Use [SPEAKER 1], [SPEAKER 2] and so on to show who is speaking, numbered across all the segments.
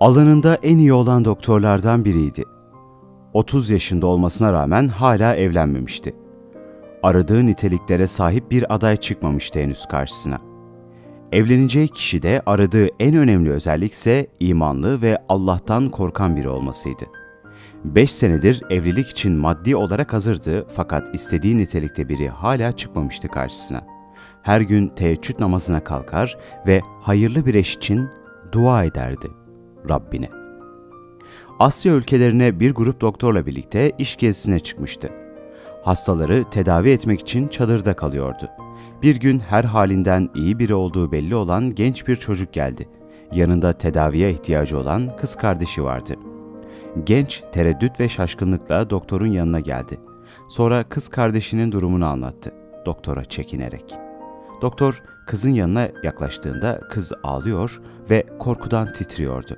[SPEAKER 1] Alanında en iyi olan doktorlardan biriydi. 30 yaşında olmasına rağmen hala evlenmemişti. Aradığı niteliklere sahip bir aday çıkmamıştı henüz karşısına. Evleneceği kişi de aradığı en önemli özellik ise imanlı ve Allah'tan korkan biri olmasıydı. 5 senedir evlilik için maddi olarak hazırdı fakat istediği nitelikte biri hala çıkmamıştı karşısına. Her gün teheccüd namazına kalkar ve hayırlı bir eş için dua ederdi Rabbine. Asya ülkelerine bir grup doktorla birlikte iş gezisine çıkmıştı. Hastaları tedavi etmek için çadırda kalıyordu. Bir gün her halinden iyi biri olduğu belli olan genç bir çocuk geldi. Yanında tedaviye ihtiyacı olan kız kardeşi vardı. Genç tereddüt ve şaşkınlıkla doktorun yanına geldi. Sonra kız kardeşinin durumunu anlattı doktora çekinerek. Doktor kızın yanına yaklaştığında kız ağlıyor ve korkudan titriyordu.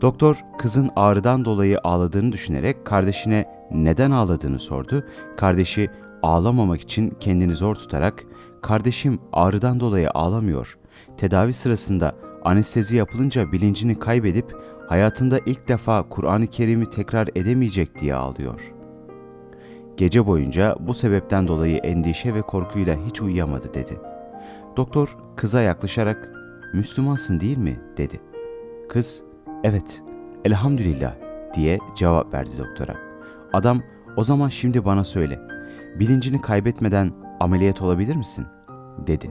[SPEAKER 1] Doktor kızın ağrıdan dolayı ağladığını düşünerek kardeşine neden ağladığını sordu. Kardeşi ağlamamak için kendini zor tutarak "Kardeşim ağrıdan dolayı ağlamıyor. Tedavi sırasında anestezi yapılınca bilincini kaybedip hayatında ilk defa Kur'an-ı Kerim'i tekrar edemeyecek diye ağlıyor." Gece boyunca bu sebepten dolayı endişe ve korkuyla hiç uyuyamadı dedi. Doktor kıza yaklaşarak "Müslümansın değil mi?" dedi. Kız "Evet, elhamdülillah." diye cevap verdi doktora. Adam "O zaman şimdi bana söyle. Bilincini kaybetmeden ameliyat olabilir misin?" dedi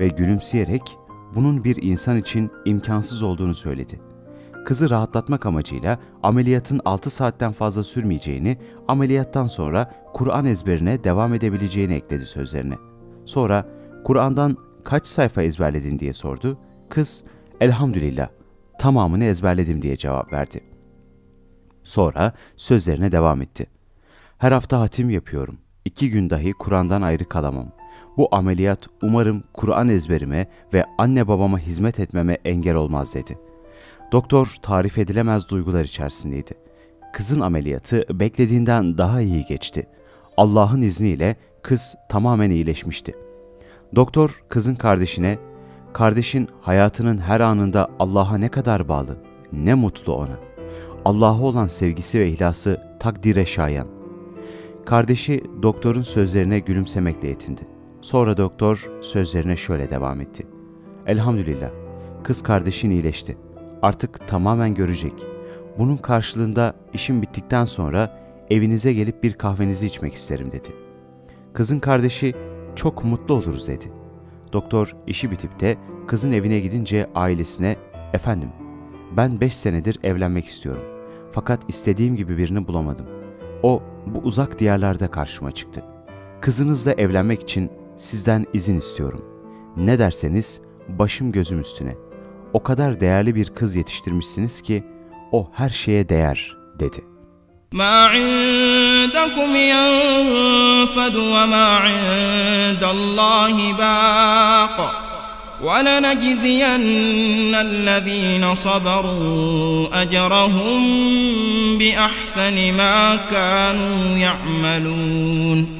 [SPEAKER 1] ve gülümseyerek bunun bir insan için imkansız olduğunu söyledi. Kızı rahatlatmak amacıyla ameliyatın 6 saatten fazla sürmeyeceğini, ameliyattan sonra Kur'an ezberine devam edebileceğini ekledi sözlerine. Sonra Kur'an'dan kaç sayfa ezberledin diye sordu. Kız elhamdülillah tamamını ezberledim diye cevap verdi. Sonra sözlerine devam etti. Her hafta hatim yapıyorum. İki gün dahi Kur'an'dan ayrı kalamam. Bu ameliyat umarım Kur'an ezberime ve anne babama hizmet etmeme engel olmaz dedi. Doktor tarif edilemez duygular içerisindeydi. Kızın ameliyatı beklediğinden daha iyi geçti. Allah'ın izniyle kız tamamen iyileşmişti. Doktor kızın kardeşine, kardeşin hayatının her anında Allah'a ne kadar bağlı, ne mutlu ona. Allah'a olan sevgisi ve ihlası takdire şayan. Kardeşi doktorun sözlerine gülümsemekle yetindi. Sonra doktor sözlerine şöyle devam etti. Elhamdülillah, kız kardeşin iyileşti. Artık tamamen görecek. Bunun karşılığında işim bittikten sonra evinize gelip bir kahvenizi içmek isterim dedi. Kızın kardeşi çok mutlu oluruz dedi. Doktor işi bitip de kızın evine gidince ailesine efendim ben 5 senedir evlenmek istiyorum. Fakat istediğim gibi birini bulamadım. O bu uzak diyarlarda karşıma çıktı. Kızınızla evlenmek için sizden izin istiyorum. Ne derseniz başım gözüm üstüne. O kadar değerli bir kız yetiştirmişsiniz ki o her şeye değer dedi.
[SPEAKER 2] ما عندكم ينفد وما عند الله باق. ولنجزين الذين صبروا أجرهم بأحسن ما كانوا يعملون.